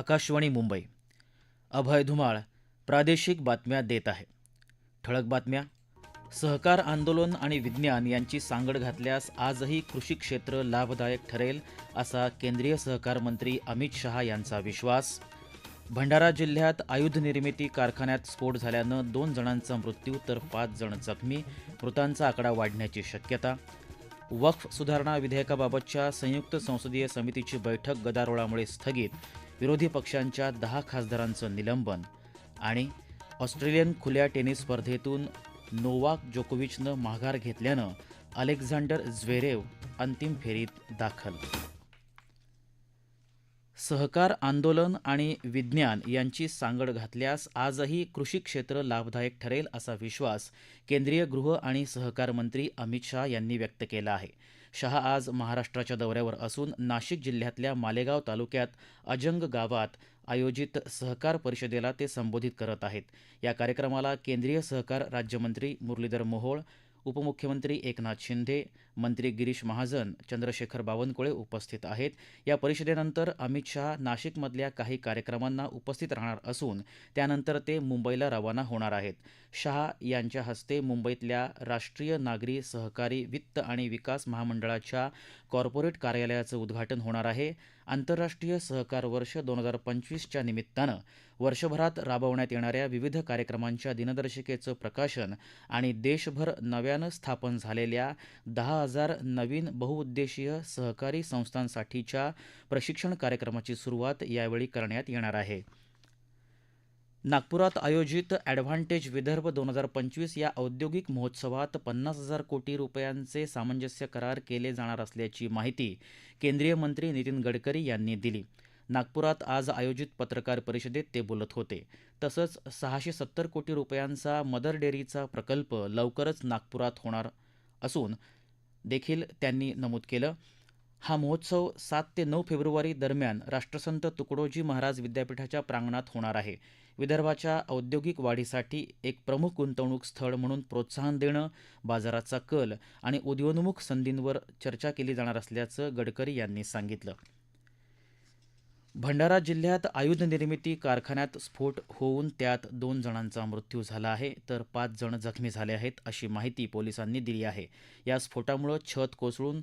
आकाशवाणी मुंबई. अभय धुमाळ प्रादेशिक बातम्या देत आहे. ठळक बातम्या. सहकार आंदोलन आणि विज्ञान यांची सांगड घातल्यास आजही कृषी क्षेत्र लाभदायक ठरेल असा केंद्रीय सहकार मंत्री अमित शहा यांचा विश्वास. भंडारा जिल्ह्यात आयुध निर्मिती कारखान्यात स्फोट झाल्यानं दोन जणांचा मृत्यू तर पाच जण जखमी मृतांचा आकडा वाढण्याची शक्यता. वक्फ सुधारणा विधेयकाबाबतच्या संयुक्त संसदीय समितीची बैठक गदारोळामुळे स्थगित. विरोधी पक्षांच्या दहा खासदारांचं निलंबन आणि ऑस्ट्रेलियन खुल्या टेनिस स्पर्धेतून नोवाक जोकोविचनं माघार घेतल्यानं अलेक्झांडर झ्वेरेव अंतिम फेरीत दाखल. सहकार आंदोलन आणि विज्ञान यांची सांगड घातल्यास आजही कृषी क्षेत्र लाभदायक ठरेल असा विश्वास केंद्रीय गृह आणि सहकार मंत्री अमित शहा यांनी व्यक्त केला आहे. शहा आज महाराष्ट्राच्या दौऱ्यावर असून नाशिक जिल्ह्यातल्या मालेगाव तालुक्यात अजंग गावात आयोजित सहकार परिषदेला ते संबोधित करत आहेत. या कार्यक्रमाला केंद्रीय सहकार राज्यमंत्री मुरलीधर मोहोळ उपमुख्यमंत्री एकनाथ शिंदे मंत्री गिरीश महाजन चंद्रशेखर बावनकुळे उपस्थित आहेत. या परिषदेनंतर अमित शहा नाशिकमधल्या काही कार्यक्रमांना उपस्थित राहणार असून त्यानंतर ते मुंबईला रवाना होणार आहेत. शहा यांच्या हस्ते मुंबईतल्या राष्ट्रीय नागरी सहकारी वित्त आणि विकास महामंडळाच्या कॉर्पोरेट कार्यालयाचं उद्घाटन होणार आहे. आंतरराष्ट्रीय सहकार वर्ष दोन हजार पंचवीसच्या निमित्तानं वर्षभरात राबवण्यात येणाऱ्या विविध कार्यक्रमांच्या दिनदर्शिकेचं प्रकाशन आणि देशभर नव्यानं स्थापन झालेल्या दहा हजार नवीन बहुउद्देशीय सहकारी संस्थांसाठीच्या प्रशिक्षण कार्यक्रमाची सुरुवात यावेळी करण्यात येणार आहे. नागपुरात आयोजित ॲडव्हान्टेज विदर्भ दोन हजार पंचवीस या औद्योगिक महोत्सवात पन्नास हजार कोटी रुपयांचे सामंजस्य करार केले जाणार असल्याची माहिती केंद्रीय मंत्री नितीन गडकरी यांनी दिली. नागपुरात आज आयोजित पत्रकार परिषदेत ते बोलत होते. तसंच सहाशे सत्तर कोटी रुपयांचा मदर डेअरीचा प्रकल्प लवकरच नागपुरात होणार असून देखील त्यांनी नमूद केलं. हा महोत्सव सात ते नऊ फेब्रुवारी दरम्यान राष्ट्रसंत तुकडोजी महाराज विद्यापीठाच्या प्रांगणात होणार आहे. विदर्भाच्या औद्योगिक वाढीसाठी एक प्रमुख गुंतवणूक स्थळ म्हणून प्रोत्साहन देणं बाजाराचा कल आणि उदयोन्मुख संधींवर चर्चा केली जाणार असल्याचं गडकरी यांनी सांगितलं. भंडारा जिल्ह्यात आयुध निर्मिती कारखान्यात स्फोट होऊन त्यात दोन जणांचा मृत्यू झाला आहे तर पाच जण जखमी झाले आहेत अशी माहिती पोलिसांनी दिली आहे. या स्फोटामुळं छत कोसळून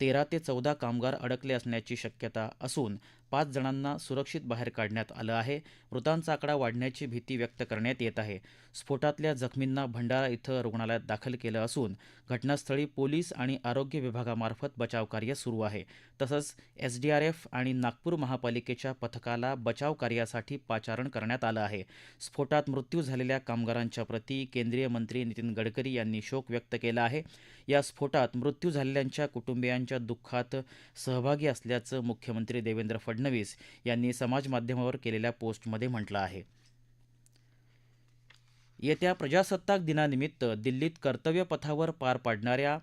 तेरा ते चौदा कामगार अडकले असण्याची शक्यता असून पाच जणांना सुरक्षित बाहेर काढण्यात आलं आहे. मृतांचा आकडा वाढण्याची भीती व्यक्त करण्यात येत आहे. स्फोटातल्या जखमींना भंडारा इथं रुग्णालयात दाखल केलं असून घटनास्थळी पोलीस आणि आरोग्य विभागामार्फत बचावकार्य सुरू आहे. तसंच एसडीआरएफ आणि नागपूर महापालिकेच्या पथकाला बचाव कार्यासाठी पाचारण करण्यात आलं आहे. स्फोटात मृत्यू झालेल्या कामगारांच्या प्रती केंद्रीय मंत्री नितीन गडकरी यांनी शोक व्यक्त केला आहे. या स्फोटात मृत्यू झालेल्यांच्या कुटुंबियांच्या दुःखात सहभागी असल्याचं मुख्यमंत्री देवेंद्र फडणवीस फडणवीस यांनी समाजमाध्यमावर केलेल्या पोस्टमध्ये म्हटलं आहे. येत्या प्रजासत्ताक दिनानिमित्त दिल्लीत कर्तव्यपथावर पार पाडणाऱ्या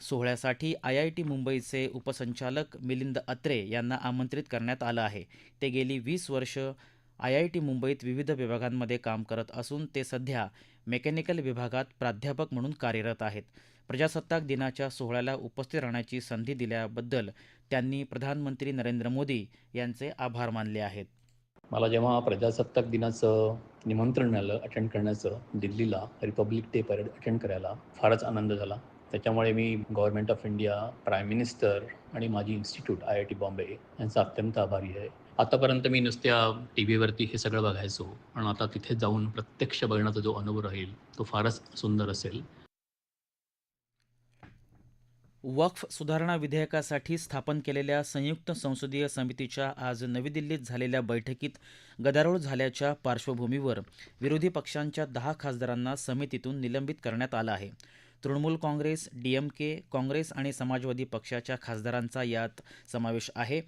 सोहळ्यासाठी आय आय टी मुंबईचे उपसंचालक मिलिंद अत्रे यांना आमंत्रित करण्यात आलं आहे. ते गेली वीस वर्ष आय आय टी मुंबईत विविध विभागांमध्ये काम करत असून ते सध्या मेकॅनिकल विभागात प्राध्यापक म्हणून कार्यरत आहेत. प्रजासत्ताक दिनाच्या सोहळ्याला उपस्थित राहण्याची संधी दिल्याबद्दल त्यांनी प्रधानमंत्री नरेंद्र मोदी यांचे आभार मानले आहेत. मला जेव्हा प्रजासत्ताक दिनाचं निमंत्रण मिळालं अटेंड करण्याचं दिल्लीला रिपब्लिक डे परेड अटेंड करायला फारच आनंद झाला. त्याच्यामुळे मी government of India prime minister आणि माझी institute I I T Bombay यांचा अत्यंत आभारी आहे. आतापर्यंत मी नुसत्या टी व्हीवरती हे सगळं बघायचो पण आता तिथे जाऊन प्रत्यक्ष बघण्याचा जो अनुभव राहील तो फारच सुंदर असेल. वक्फ सुधारणा विधेयकासाठी स्थापन केलेल्या संयुक्त संसदीय समितीच्या आज नवी दिल्लीत झालेल्या बैठकीत गदारोळ झाल्याच्या पार्श्वभूमीवर विरोधी पक्षांच्या दहा खासदारांना समितीतून निलंबित करण्यात आलं आहे. तृणमूल काँग्रेस डीएमके काँग्रेस आणि समाजवादी पक्षाच्या खासदारांचा यात समावेश आहे.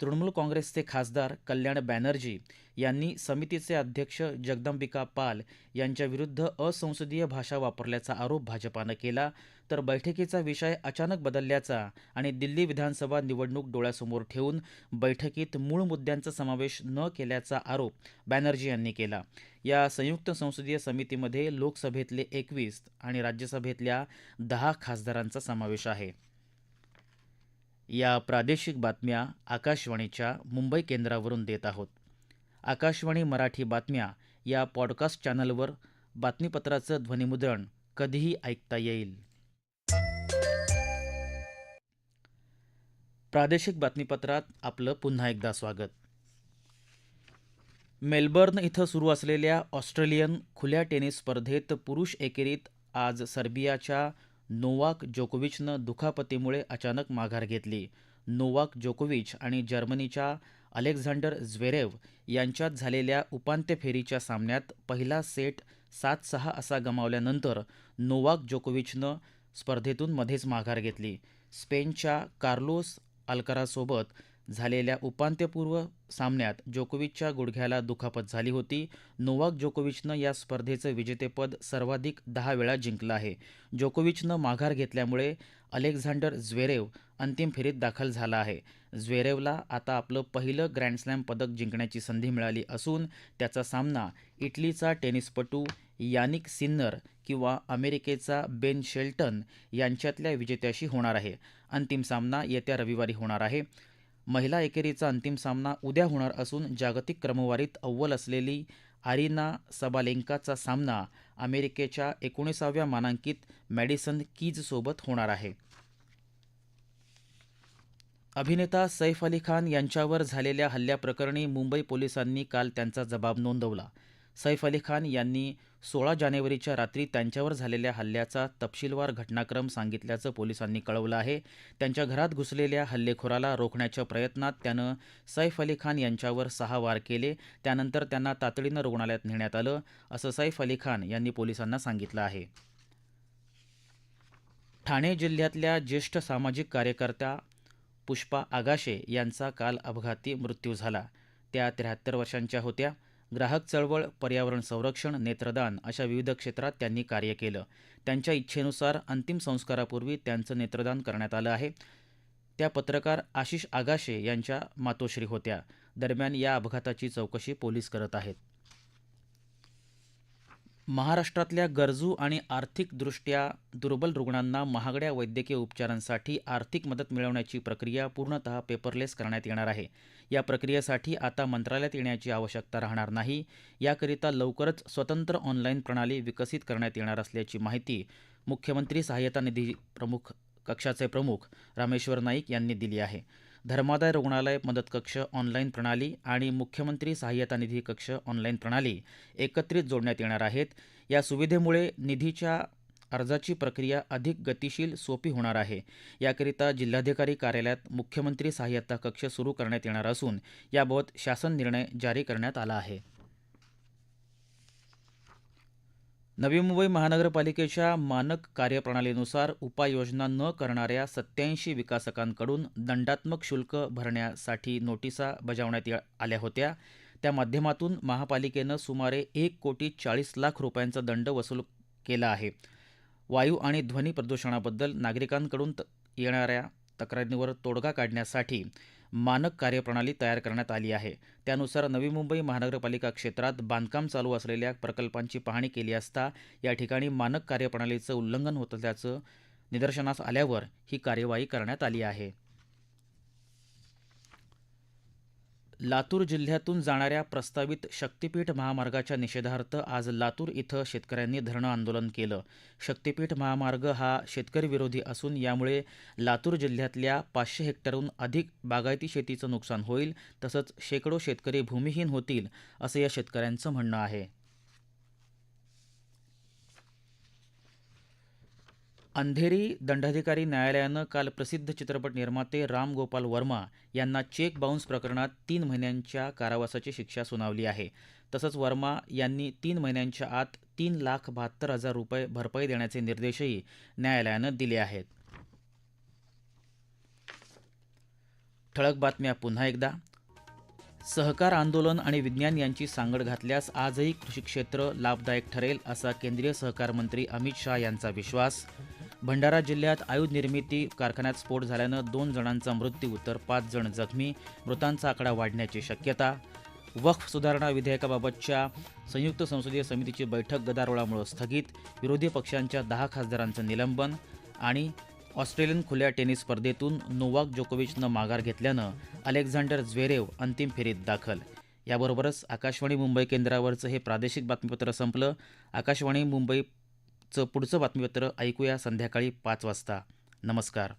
तृणमूल काँग्रेसचे खासदार कल्याण बॅनर्जी यांनी समितीचे अध्यक्ष जगदंबिका पाल यांच्याविरुद्ध असंसदीय भाषा वापरल्याचा आरोप भाजपानं केला. तर बैठकीचा विषय अचानक बदलल्याचा आणि दिल्ली विधानसभा निवडणूक डोळ्यासमोर ठेवून बैठकीत मूळ मुद्द्यांचा समावेश न केल्याचा आरोप बॅनर्जी यांनी केला. या संयुक्त संसदीय समितीमध्ये लोकसभेतले एकवीस आणि राज्यसभेतल्या दहा खासदारांचा समावेश आहे. या प्रादेशिक बातम्या आकाशवाणीच्या मुंबई केंद्रावरून देत आहोत. आकाशवाणी मराठी बातम्या या पॉडकास्ट चॅनलवर बातमीपत्राचं ध्वनिमुद्रण कधीही ऐकता येईल. प्रादेशिक बातमीपत्रात आपलं पुन्हा एकदा स्वागत. मेलबर्न इथं सुरू असलेल्या ऑस्ट्रेलियन खुल्या टेनिस स्पर्धेत पुरुष एकेरीत आज सर्बियाच्या नोवाक जोकोविचनं दुखापतीमुळे अचानक माघार घेतली. नोवाक जोकोविच आणि जर्मनीच्या अलेक्झांडर झ्वेरेव यांच्यात झालेल्या उपांत्य फेरीच्या सामन्यात पहिला सेट सात सहा असा गमावल्यानंतर नोवाक जोकोविचनं स्पर्धेतून मध्येच माघार घेतली. स्पेनच्या कार्लोस अल्कारासोबत झालेल्या उपांत्यपूर्व सामन्यात जोकोविचच्या गुडघ्याला दुखापत झाली होती. नोवाक जोकोविचनं या स्पर्धेचं विजेतेपद सर्वाधिक दहा वेळा जिंकलं आहे. जोकोविचनं माघार घेतल्यामुळे अलेक्झांडर झ्वेरेव अंतिम फेरीत दाखल झाला आहे. झ्वेरेवला आता आपलं पहिलं ग्रँडस्लॅम पदक जिंकण्याची संधी मिळाली असून त्याचा सामना इटलीचा टेनिसपटू यानिक सिन्नर किंवा अमेरिकेचा बेन शेल्टन यांच्यातल्या विजेत्याशी होणार आहे. अंतिम सामना येत्या रविवारी होणार आहे. महिला एकेरीचा अंतिम सामना उद्या होणार असून जागतिक क्रमवारीत अव्वल असलेली आरिना सबालेंकाचा सामना अमेरिकेच्या एकोणीसाव्या मानांकित मॅडिसन कीजसोबत होणार आहे. अभिनेता सैफ अली खान यांच्यावर झालेल्या हल्ल्याप्रकरणी मुंबई पोलिसांनी काल त्यांचा जबाब नोंदवला. सैफ अली खान यांनी सोळा जानेवारीच्या रात्री त्यांच्यावर झालेल्या हल्ल्याचा तपशीलवार घटनाक्रम सांगितल्याचं पोलिसांनी कळवलं आहे. त्यांच्या घरात घुसलेल्या हल्लेखोराला रोखण्याच्या प्रयत्नात त्यानं सैफ अली खान यांच्यावर सहा वार केले. त्यानंतर त्यांना तातडीनं रुग्णालयात नेण्यात आलं असं सैफ अली खान यांनी पोलिसांना सांगितलं आहे. ठाणे जिल्ह्यातल्या ज्येष्ठ सामाजिक कार्यकर्त्या पुष्पा आगाशे यांचा काल अपघाती मृत्यू झाला. त्या त्र्याहत्तर वर्षांच्या होत्या. ग्राहक चळवळ पर्यावरण संरक्षण नेत्रदान अशा विविध क्षेत्रात त्यांनी कार्य केलं. त्यांच्या इच्छेनुसार अंतिम संस्कारापूर्वी त्यांचं नेत्रदान करण्यात आलं आहे. त्या पत्रकार आशिष आगाशे यांच्या मातोश्री होत्या. दरम्यान या अपघाताची चौकशी पोलीस करत आहेत. महाराष्ट्रातल्या गरजू आणि आर्थिकदृष्ट्या दुर्बल रुग्णांना महागड्या वैद्यकीय उपचारांसाठी आर्थिक मदत मिळवण्याची प्रक्रिया पूर्णतः पेपरलेस करण्यात येणार आहे. या प्रक्रियेसाठी आता मंत्रालयात येण्याची आवश्यकता राहणार नाही. याकरिता लवकरच स्वतंत्र ऑनलाईन प्रणाली विकसित करण्यात येणार असल्याची माहिती मुख्यमंत्री सहाय्यता निधी प्रमुख कक्षाचे प्रमुख रामेश्वर नाईक यांनी दिली आहे. धर्मादाय रुग्णालय मदत कक्ष ऑनलाईन प्रणाली आणि मुख्यमंत्री सहाय्यता निधी कक्ष ऑनलाईन प्रणाली एकत्रित जोडण्यात येणार आहेत. या सुविधेमुळे निधीच्या अर्जाची प्रक्रिया अधिक गतिशील सोपी होणार आहे. याकरिता जिल्हाधिकारी कार्यालयात मुख्यमंत्री सहाय्यता कक्ष सुरू करण्यात येणार असून याबाबत शासन निर्णय जारी करण्यात आला आहे. नवी मुंबई महानगरपालिकेच्या मानक कार्यप्रणालीनुसार उपाययोजना न करणाऱ्या सत्याऐंशी विकासकांकडून दंडात्मक शुल्क भरण्यासाठी नोटिसा बजावण्यात आल्या होत्या. त्या माध्यमातून महापालिकेनं सुमारे एक कोटी चाळीस लाख रुपयांचा दंड वसूल केला आहे. वायू आणि ध्वनी प्रदूषणाबद्दल नागरिकांकडून येणाऱ्या तक्रारींवर तोडगा काढण्यासाठी मानक कार्यप्रणाली तयार करण्यात आली आहे. त्यानुसार नवी मुंबई महानगरपालिका क्षेत्रात बांधकाम चालू असलेल्या प्रकल्पांची पाहणी केली असता या ठिकाणी मानक कार्यप्रणालीचं उल्लंघन होत असल्याचं निदर्शनास आल्यावर ही कार्यवाही करण्यात आली आहे. लातूर जिल्ह्यातून जाणाऱ्या प्रस्तावित शक्तीपीठ महामार्गाच्या निषेधार्थ आज लातूर इथं शेतकऱ्यांनी धरणं आंदोलन केलं. शक्तीपीठ महामार्ग हा शेतकरी विरोधी असून यामुळे लातूर जिल्ह्यातल्या पाचशे हेक्टरहून अधिक बागायती शेतीचं नुकसान होईल तसंच शेकडो शेतकरी भूमिहीन होतील असं या शेतकऱ्यांचं म्हणणं आहे. अंधेरी दंडाधिकारी न्यायालयानं काल प्रसिद्ध चित्रपट निर्माते राम गोपाल वर्मा यांना चेक बाउन्स प्रकरणात तीन महिन्यांच्या कारावासाची शिक्षा सुनावली आहे. तसंच वर्मा यांनी तीन महिन्यांच्या आत तीन लाख बहात्तर हजार रुपये भरपाई देण्याचे निर्देशही न्यायालयानं दिले आहेत. ठळक बातम्या पुन्हा एकदा. सहकार आंदोलन आणि विज्ञान यांची सांगड घातल्यास आजही कृषी क्षेत्र लाभदायक ठरेल असा केंद्रीय सहकार मंत्री अमित शहा यांचा विश्वास. भंडारा जिल्ह्यात आयुध निर्मिती कारखान्यात स्फोट झाल्यानं दोन जणांचा मृत्यू तर पाच जण जखमी. मृतांचा आकडा वाढण्याची शक्यता. वक्फ सुधारणा विधेयकाबाबतच्या संयुक्त संसदीय समितीची बैठक गदारोळामुळे स्थगित. विरोधी पक्षांच्या दहा खासदारांचं निलंबन आणि ऑस्ट्रेलियन खुल्या टेनिस स्पर्धेतून नोवाक जोकोविचनं माघार घेतल्यानं अलेक्झांडर झ्वेरेव अंतिम फेरीत दाखल. याबरोबरच आकाशवाणी मुंबई केंद्रावरचं हे प्रादेशिक बातमीपत्र संपलं. आकाशवाणी मुंबई चं पुढचं बातमीपत्र ऐकूया संध्याकाळी पाच वाजता. नमस्कार.